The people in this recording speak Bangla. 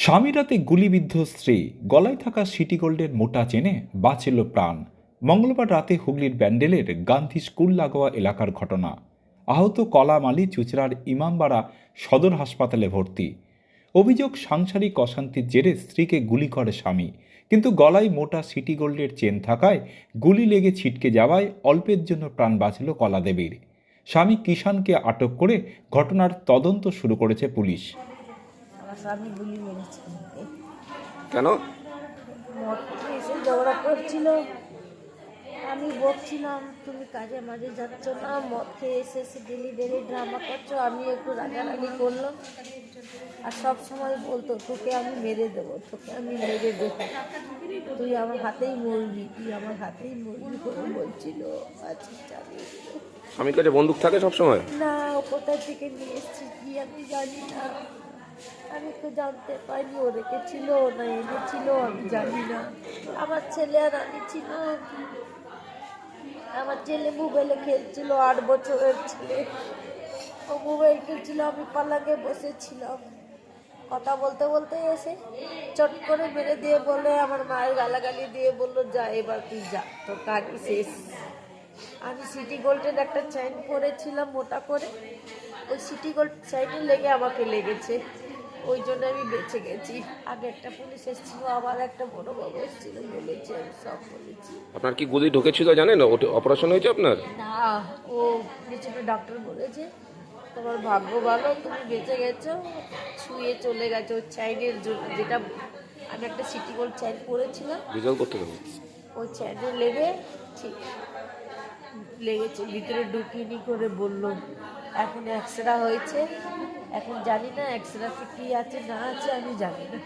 স্বামী রাতে গুলিবিদ্ধ স্ত্রী, গলায় থাকা সিটি গোল্ডের মোটা চেনে বাঁচল প্রাণ। মঙ্গলবার রাতে হুগলির ব্যান্ডেলের গান্ধী স্কুল লাগোয়া এলাকার ঘটনা। আহত কলামালি চুচড়ার ইমামবাড়া সদর হাসপাতালে ভর্তি। অভিযোগ সাংসারিক অশান্তির জেরে স্ত্রীকে গুলি করে স্বামী। কিন্তু গলায় মোটা সিটি গোল্ডের চেন থাকায় গুলি লেগে ছিটকে যাওয়ায় অল্পের জন্য প্রাণ বাঁচল কলাদেবীর স্বামী কিষানকে আটক করে ঘটনার তদন্ত শুরু করেছে পুলিশ। আমার স্বামী গুলি মেরেছে। কেন? এসে ঝগড়া করছিল। আমি বকছিলাম তুমি কাজে মাঝে যাচ্ছ না মদ খেয়ে এসে এসে ডেলি ডেলি ড্রামা করছ আমি একটু রাগারাগি করলাম। আর সব সময় বলতো তোকে আমি মেরে দেবো তোকে আমি মেরে দেবো। তুই আমার হাতেই মরবি তুই আমার হাতেই মরবি করে বলছিল চালিয়ে কাছে বন্দুক থাকে সবসময়? না ও কোথা থেকে নিয়ে এসছি কি আমি জানি না। আমি তো জানতে পারিনি, ও রেখেছিল না এনেছিল, আমি জানি না। আমার ছেলে আর আমি ছিল আমার ছেলে মোবাইলে খেলছিল, আট বছরের ছেলে। ও মোবাইল খেলছিল, আমি পালাকে বসেছিলাম। কথা বলতে বলতে এসে চট করে মেরে দিয়ে বলে, আমার মায়ের গালাগালি দিয়ে বলল, যা, এবার তুই যা, তোর কাজই শেষ। আমি সিটি গোল্ডের একটা চেইন পরেছিলাম, মোটা করে। ওই সিটি গোল্ড চেইনে লেগে আমাকে লেগেছে। ওই জন্য আমি বেঁচে গেছি। আগে একটা পুলিশ এসেছিল আবার একটা বড় বাবু এসেছিল বলেছি আমি সব বলেছি। আপনার কি গুলি ঢুকেছিল জানেন? ওটা অপারেশন হয়েছে আপনার? না ও পিছনে ডাক্তার বলেছে তোমার ভাগ্য ভালো তুমি বেঁচে গেছো ছুঁয়ে চলে গেছো। চাইনের যেটা আমি একটা সিটি গোল্ড চাইন পরেছিলাম রেজাল্ট করতে হবে ওই চ্যানে লেগে ঠিক লেগেছে ভিতরে ঢুকিনি করে বলল। এখন এক্সরা হয়েছে। এখন জানি না এক্সরাতে কি আছে না আছে আমি জানি না।